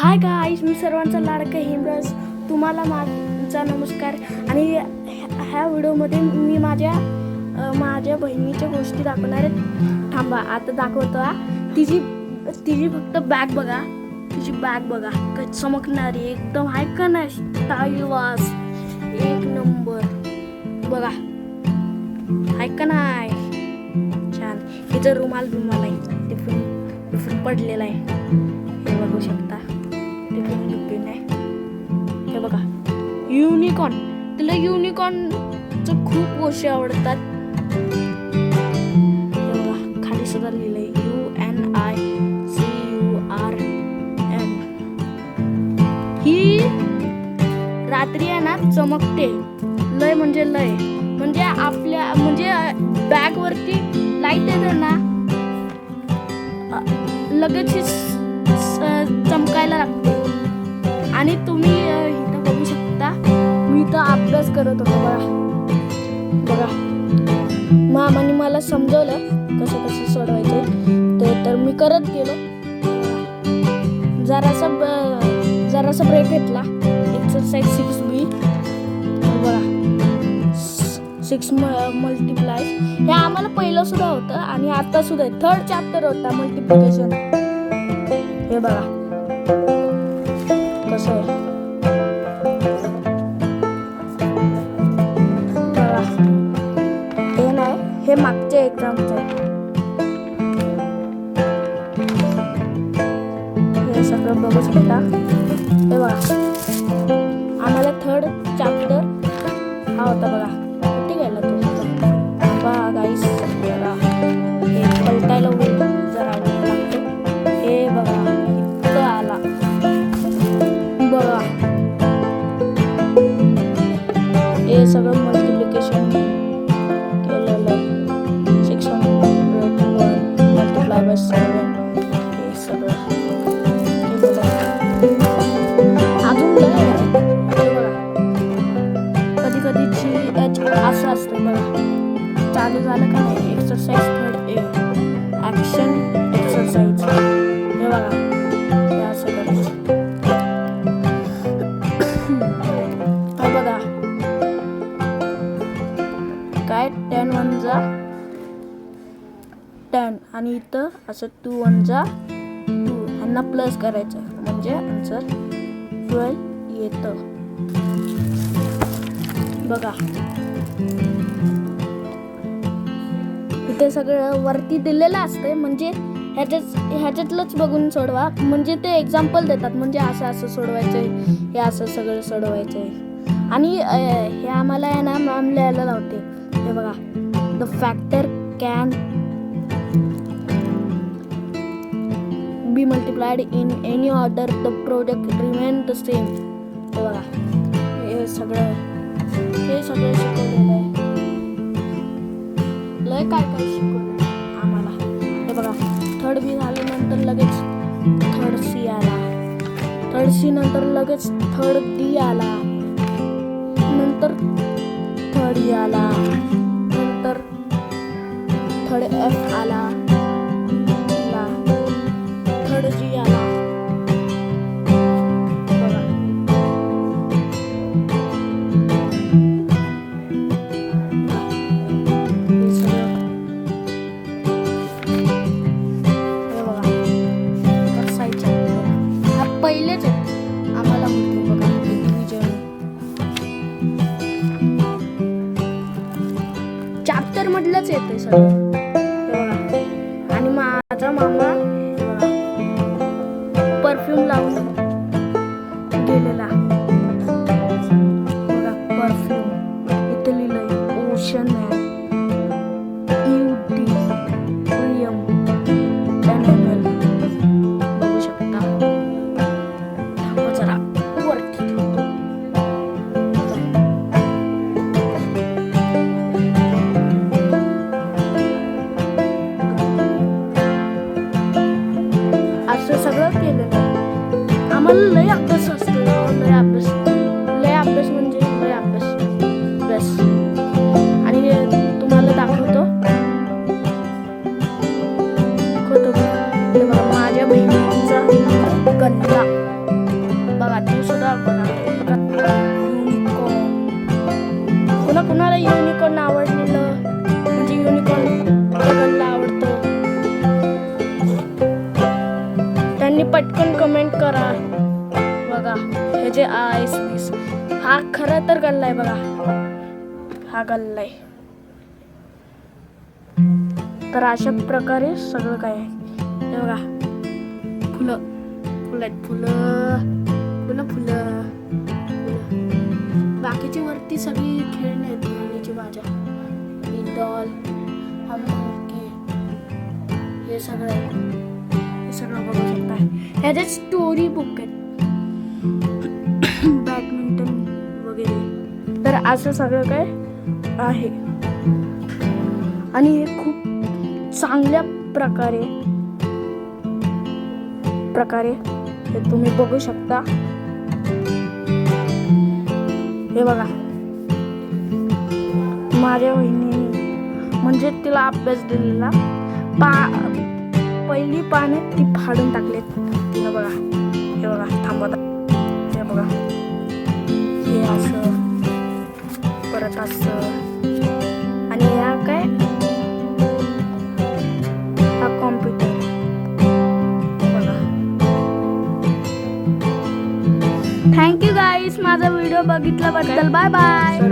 Hi guys मी सर्वांचा लाडका हिमरस. तुम्हाला माझा नमस्कार. आणि ह्या- ह्या व्हिडिओमध्ये मी माझ्या माझ्या बहिणीच्या गोष्टी दाखवणार आहे. थांबा आता दाखवतो हा. तिची तिची फक्त बॅग बघा. तिची बॅग बघा. क- चमकणारी एकदम आहे का नाही? स्टाईल वास. एक नंबर बघा. आहे का नाही? छान. हिचं रुमाल बिमाल आहे ते टिफिन पडलेला आहे. हे बघू शकता. टिफिन टिफिन आहे हे बघा युनिकॉर्न तिला युनिकॉर्नचं खूप गोष्टी आवडतात खाली सुद्धा लिहिलंय U N I C U R N ही रात्री आहे ना चमकते लय म्हणजे लय म्हणजे आपल्या म्हणजे बॅग वरती लाइट येते ना लगेच चमकायला लागते आणि तुम्ही इथं बघू शकता मी इथं अभ्यास करत होतो बघा. बघा. मामाने मला समजवलं कसं कसं सोडवायचं ते तर मी करत गेलो. जरासा ब- जरासा ब्रेक घेतला. एक्सरसाइज सिक्स बी बघा. सिक्स म मल्टिप्लाय हे आम्हाला पहिलं सुद्धा होतं आणि आता सुद्धा थर्ड चॅप्टर होता मल्टिप्लिकेशन हे बघा. कसं बघा हे नाही हे मागच्या एक्झामचं हे सगळं बघू शकता हे बघा आम्हाला थर्ड चॅप्टर हा होता बघा हे आणि इथं असं टू वन जा. टू ह्यांना प्लस करायचं. म्हणजे आन्सर ट्वेल्व येतं. बघा. इथे सगळं वरती दिलेलं असतंय. म्हणजे ह्याच्याच ह्याच्यातलंच बघून सोडवा. म्हणजे ते एक्झाम्पल देतात. म्हणजे असं असं सोडवायचंय. हे असं सगळं सोडवायचंय. आणि हे आम्हाला आहे ना मॅम लिहायला लावते. हे बघा. The factor can be multiplied in any order the product remain the same हे बघा हे सगळं हे सगळं शिकवलेलं आहे लय काय काय शिकवलं आम्हाला. हे बघा. थर्ड बी झाल्यानंतर लगेच थर्ड सी आला. थर्ड सी नंतर लगेच थर्ड डी आला. नंतर थर्ड ई e आला. नंतर थर्ड एफ आला. चॅप्टर मधलंच येते सगळं. आणि माझा मामा परफ्यूम लावून गेलेला. परफ्यूम इथे लिहिलंय ओशन आहे आहे. आम्हाला लय अभ्यास असतो म्हणजे आयस हा खरं तर गल्ला आहे बघा. हा गल्ला आहे तर अशा प्रकारे सगळं काय आहे. बघा. फुलं. फुलं. आहेत फुलं फुलं. फुलं. बाकीची वरती सगळी खेळणी आहेत. खेळणीची माझ्या ही डॉल हे सगळं हे सगळं बघू शकता ह्याच्यात स्टोरी बुक आहेत. तर असं सगळं काय आहे. आणि हे खूप चांगल्या प्रकारे प्रकारे हे तुम्ही बघू शकता. हे बघा. माझ्या वहिनी म्हणजे तिला अभ्यास दिलेला. पा पहिली पाने ती फाडून टाकलेत. तिला बघा. हे बघा थांबवता. हे बघा. हे असं परत असं. आणि ह्या काय? हा कॉम्प्युटर बघा. थँक्यू गाईस माझा व्हिडिओ बघितल्याबद्दल बाय बाय